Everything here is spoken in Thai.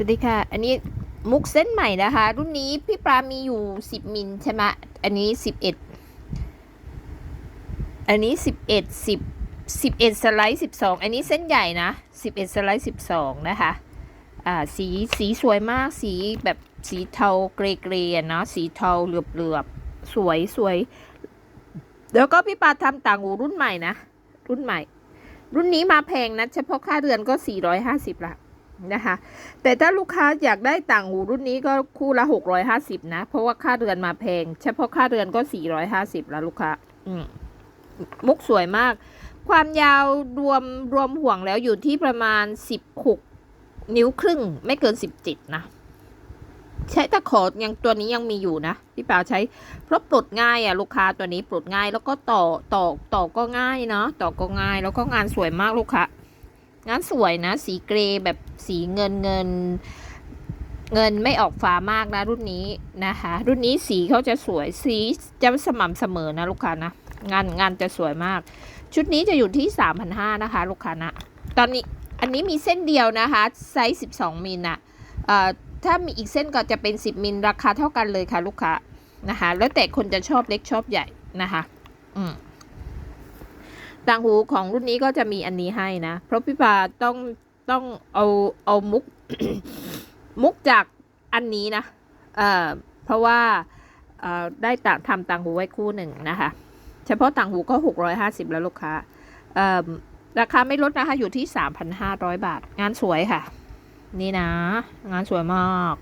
สวัสดีค่ะ อันนี้มุกเส้นใหม่นะคะ รุ่นนี้พี่ปลามีอยู่10มิลใช่ไหมอันนี้11อันนี้11 10 11สไลด์12อันนี้เส้นใหญ่นะ11สไลด์12นะคะอ่าสีสีสวยมากสีแบบสีเทาเกรย์เกรย์นะสีเทาเหลือบเหลือบๆสวยสวยแล้วก็พี่ปาทำต่างหูรุ่นใหม่นะ รุ่นใหม่ รุ่นนี้มาแพงนะ เฉพาะค่าเรือนก็450ละ นะคะ แต่ถ้าลูกค้าอยากได้ต่างหูรุ่นนี้ก็คู่ละ 650 นะ เพราะว่าค่าเรือนมาแพง เฉพาะค่าเรือนก็ 450 แล้วลูกค้า อืมมุกสวยมาก ความยาวรวมรวมห่วงแล้วอยู่ที่ประมาณ 16 นิ้วครึ่ง ไม่เกิน 17 นะ ใช้ตะขอยังตัวนี้ยังมีอยู่นะ พี่เปาใช้ เพราะปลดง่ายอะลูกค้าตัวนี้ปลดง่ายแล้วก็ต่อต่อต่อก็ง่ายเนาะต่อก็ง่ายแล้วก็งานสวยมากลูกค้า งานสวยนะ สีเกรย์แบบสีเงินเงิน เงินไม่ออกฟ้ามากนะ รุ่นนี้นะคะ รุ่นนี้สีเขาจะสวยสีจะสม่ำเสมอนะลูกค้านะงานงานจะสวยมาก ชุดนี้จะอยู่ที่ 3,500นะคะ ลูกค้านะตอนนี้อันนี้มีเส้นเดียวนะคะไซส์12มิลนะเอ่อถ้ามีอีกเส้นก็จะเป็น 10มิลราคาเท่ากันเลยค่ะ ลูกค้านะคะ แล้วแต่คนจะชอบเล็กชอบใหญ่นะคะ อืม ต่างหูของรุ่นนี้ก็จะมีอันนี้ให้นะ เพราะพี่ปาต้องต้องเอาเอามุก มุกจากอันนี้นะ เอ่อ เพราะว่าเอ่อได้ต่างทำต่างหูไว้คู่หนึ่งนะคะ เฉพาะต่างหูก็ 650 แล้วลูกค้า เอ่อ ราคาไม่ลดนะคะ อยู่ที่ 3,500 บาท งานสวยค่ะ นี่นะ งานสวยมาก